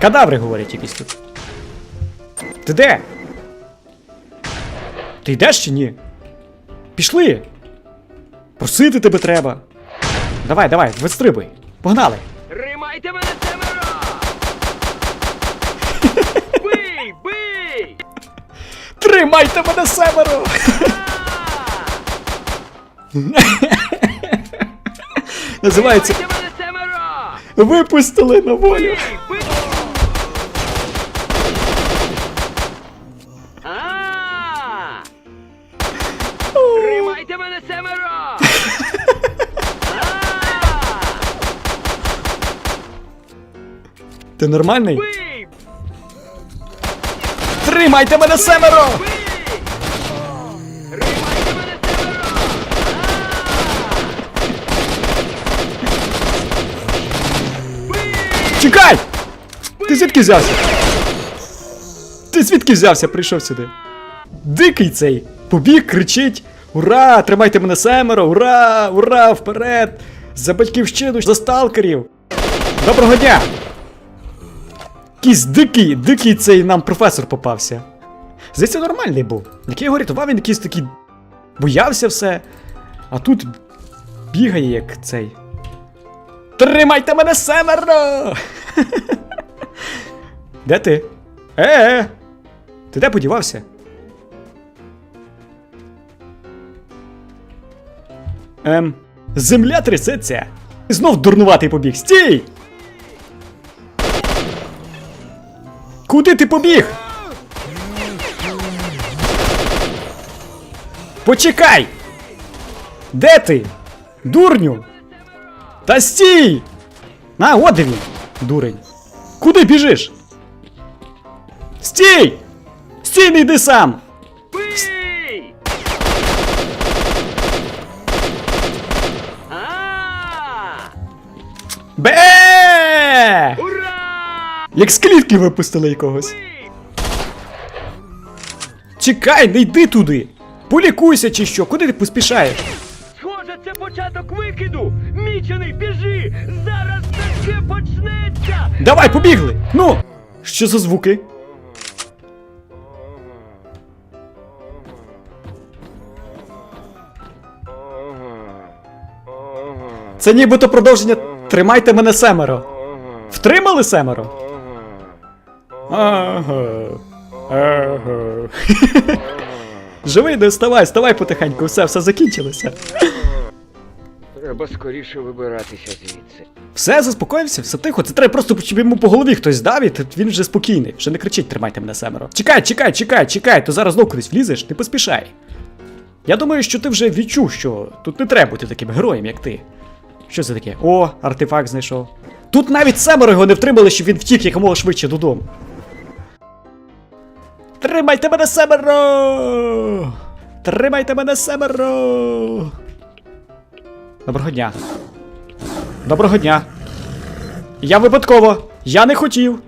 Кадаври говорять якісь тут. Ти де? Ти йдеш чи ні? Пішли! Просити тебе треба. Давай, давай, вистрибуй. Погнали! Тримайте мене семеро! Бий! Бий! Тримайте мене семеро! Називається! Випустили на волю. Бий! Бий! Ти нормальний? Тримайте мене семеро! Чекай! Ти звідки взявся? Ти звідки взявся? Прийшов сюди. Дикий цей! Побіг, кричить: Ура! Тримайте мене семеро! Ура! Ура! Вперед! За батьківщину, за сталкерів! Доброго дня! Якийсь дикий, дикий цей нам професор попався. Здається, нормальний був. Який його рятував, він якийсь такий. Боявся все. А тут бігає як цей. Тримайте мене семеро! Де ти? Е-е! Ти де подівався? Ем, земля трясеться. Знов дурнуватий побіг. Стій! Куди ти побіг? Почекай! Де ти? Дурню! Та стій! На, от він, дурень. Куди біжиш? Стій! Стій, не йди сам! Бий! Бе! Як з клітки випустили якогось. Чекай, не йди туди! Полікуйся чи що, куди ти поспішаєш? Схоже, це початок викиду! Мічений, біжи! Зараз таке почнеться! Давай, побігли! Ну! Що за звуки? Це нібито продовження Тримайте мене семеро. Втримали семеро? Ага. Ага. Живий, не вставай, вставай потихеньку, все, все закінчилося. Треба скоріше вибиратися звідси. Все, заспокоївся, все тихо. Це треба просто, щоб йому по голові хтось дав, і він вже спокійний. Вже не кричить, тримайте мене семеро. Чекай, чекай, чекай, чекай, то зараз знов кудись влізеш, не поспішай. Я думаю, що ти вже відчув, що тут не треба бути таким героєм, як ти. Що це таке? О, артефакт знайшов. Тут навіть семеро його не втримали, щоб він втік якомога швидше додому. Тримайте мене семеро! Тримайте мене семеро! Доброго дня. Доброго дня. Я випадково. Я не хотів.